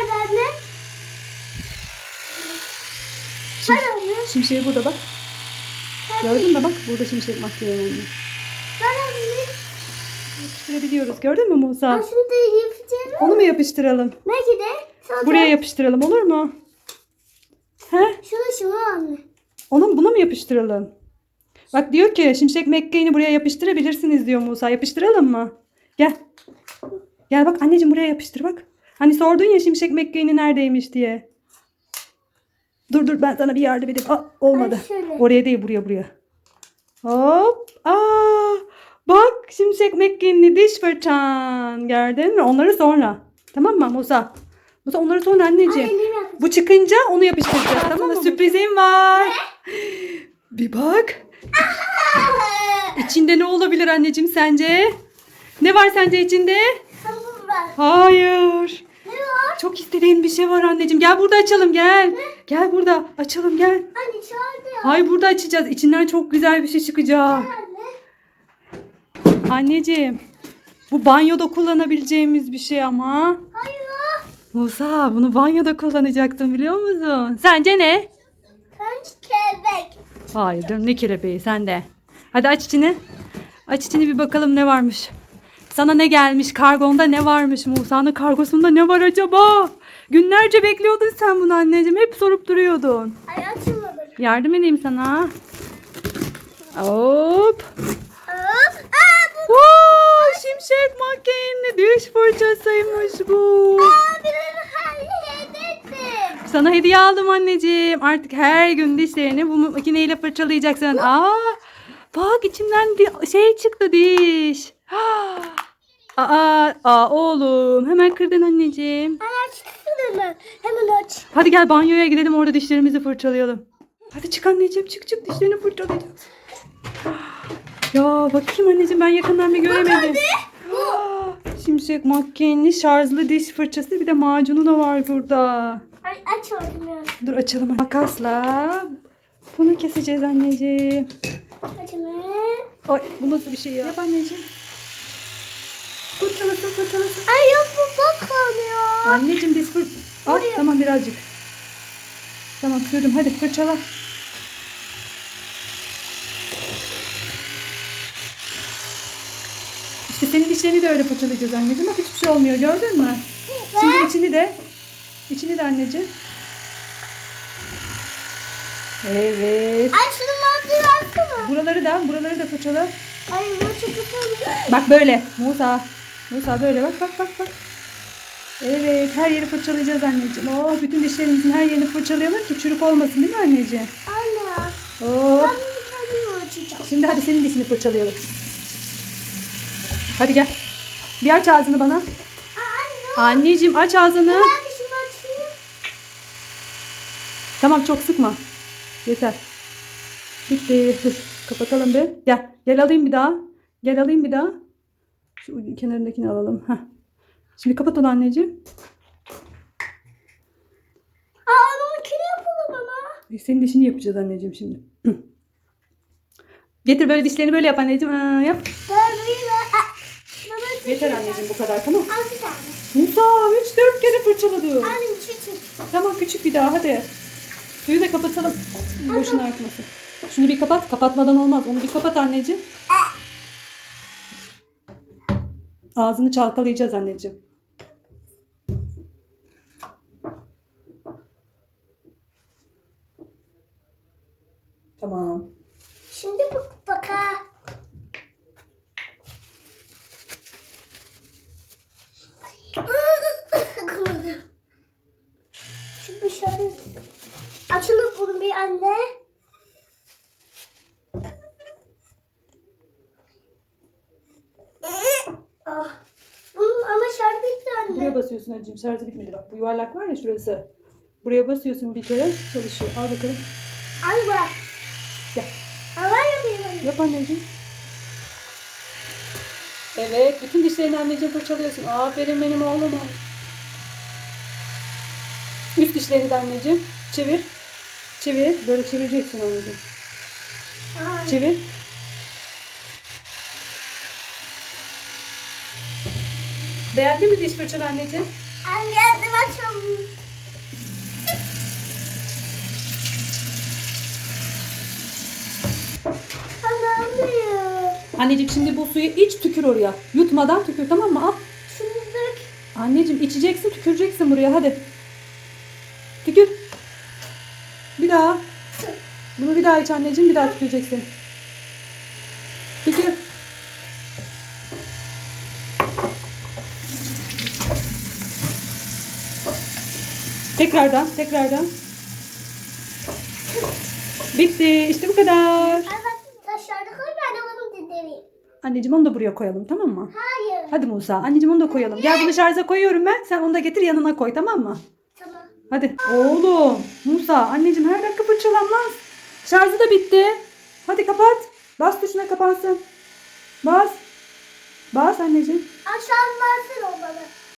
nerede anne? Anne. Şimşeği burada bak. Gördün mü bak burada şimşek. Ben anne. Yapıştırabiliyoruz. Gördün mü Musa? Ben şunu da yapacağım. Onu mu yapıştıralım? Belki de. Sonra Buraya yapıştıralım olur mu? He? Şunu şunu anne. Onu buna mı yapıştıralım? Bak diyor ki Şimşek Mekke'ni buraya yapıştırabilirsiniz diyor Musa. Yapıştıralım mı? Gel. Gel bak anneciğim buraya yapıştır bak. Hani sordun ya Şimşek Mekke'ni neredeymiş diye. Dur dur ben sana bir yardım edeyim. Aa, olmadı. Oraya değil buraya buraya. Hop. Aa, bak Şimşek Mekke'ni diş fırçan. Gördün mü? Onları sonra. Tamam mı Musa? Musa onları sonra anneciğim. Ay. Bu çıkınca onu yapıştıracağız tamam mı? Sürprizim var. Bir bak. İçinde ne olabilir anneciğim sence? Ne var sence içinde? Hayır. Ne var? Çok istediğin bir şey var anneciğim. Gel burada açalım gel. Gel burada açalım gel. Anne çağırdı. Hayır burada açacağız. İçinden çok güzel bir şey çıkacak. Anne. Anneciğim. Bu banyoda kullanabileceğimiz bir şey ama. Hayır. Musa bunu banyoda kullanacaktın biliyor musun? Sence ne? Önce kelebek. Hayır canım ne kelebeği sen de. Hadi aç içini. Aç içini bir bakalım ne varmış. Sana ne gelmiş? Kargonda ne varmış? Musa'nın kargosunda ne var acaba? Günlerce bekliyordun sen bunu anneciğim. Hep sorup duruyordun. Ay açılmadı. Yardım edeyim sana. Hop. Hop. Aa bu. Oo, şimşek makineli diş fırçasıymış bu. Aa hediye. Sana hediye aldım anneciğim. Artık her gün dişlerini bu makineyle fırçalayacaksın. Aa, bak içinden bir şey çıktı diş. Aa, aa oğlum hemen kırdın anneciğim. Ay açtın hemen. Hemen aç. Hadi gel banyoya gidelim orada dişlerimizi fırçalayalım. Hadi çık anneciğim çık çık dişlerini fırçalayacağız. Ya bakayım anneciğim ben yakından bir göremedim. Aa, Şimşek makineli şarjlı diş fırçası bir de macunu da var burada. Ay aç oğlum. Dur açalım makasla. Bunu keseceğiz anneciğim. Aç hemen. Ay bu nasıl bir şey ya? Yap anneciğim. Fırçalasın fırçalasın. Ay yok bu bak oluyor. Anneciğim diş fır... Al Oraya. tamam birazcık. Tamam sürdüm hadi fırçala. İşte senin dişlerini de öyle fırçalayacağız anneciğim. Bak hiçbir şey olmuyor gördün mü? Şimdi içini de. içini de anneciğim. Evet. Ay şunu mantığı atsana. Buraları da, buraları da fırçala. Ay bu çok. Bak böyle. Musa. Musa böyle bak bak bak bak. Evet her yeri fırçalayacağız anneciğim. Oh, bütün dişlerimizin her yerini fırçalayalım ki çürük olmasın değil mi anneciğim? Anne. Oh. Ben açacağım. Şimdi hadi senin dişini fırçalayalım. Hadi gel. Bir aç ağzını bana. Anne. Anneciğim aç ağzını. Ben açayım. Tamam çok sıkma. Yeter. Bitti. Dur. Kapatalım bir. Gel. Gel alayım bir daha. Gel alayım bir daha. Şu kenarındakini alalım. Heh. Şimdi kapat onu anneciğim. Aa onu kire yapalım ama. E, Senin dişini yapacağız anneciğim şimdi. Getir böyle dişlerini böyle yap anneciğim. Aa, yap. Baba Yeter anneciğim bu kadar tamam. Al bir tane. Musa 3 4 kere fırçaladı. Anne küçük. Tamam küçük bir daha hadi. Suyu da kapatalım. Boşuna akmasın. Şunu bir kapat. Kapatmadan olmaz. Onu bir kapat anneciğim. Ağzını çalkalayacağız anneciğim. Tamam. Şimdi bu baka. Şimdi şöyle açılıp bunu bir anne. Ah. Bunun ama şarj bitti anne. Buraya basıyorsun anneciğim. Şarjı bitmedi bak. Bu yuvarlak var ya şurası. Buraya basıyorsun bir kere çalışıyor. Al bakalım. Al bak. Gel. Hava anne. Yap anneciğim. Evet, bütün dişlerini anneciğim fırçalıyorsun. Aferin benim oğluma. Üst dişlerini de anneciğim. Çevir. Çevir. Böyle çevireceksin anneciğim. Çevir. Beğendin mi diş fırçanı anneciğim? Ben geldim açalım. Anneciğim şimdi bu suyu iç tükür oraya. Yutmadan tükür tamam mı? Al. Dök. Anneciğim içeceksin tüküreceksin buraya hadi. Tükür. Bir daha. Bunu bir daha iç anneciğim bir daha tüküreceksin. Tükür. Tekrardan, tekrardan. Bitti. İşte bu kadar. Taşlarda koy ben de onu dinleyeyim. Anneciğim onu da buraya koyalım tamam mı? Hayır. Hadi Musa. Anneciğim onu da koyalım. Gel bunu şarja koyuyorum ben. Sen onu da getir yanına koy tamam mı? Tamam. Hadi. Oğlum. Musa. Anneciğim her dakika fırçalanmaz. Şarjı da bitti. Hadi kapat. Bas tuşuna kapansın. Bas. Bas anneciğim. Aşağı varsın o bana.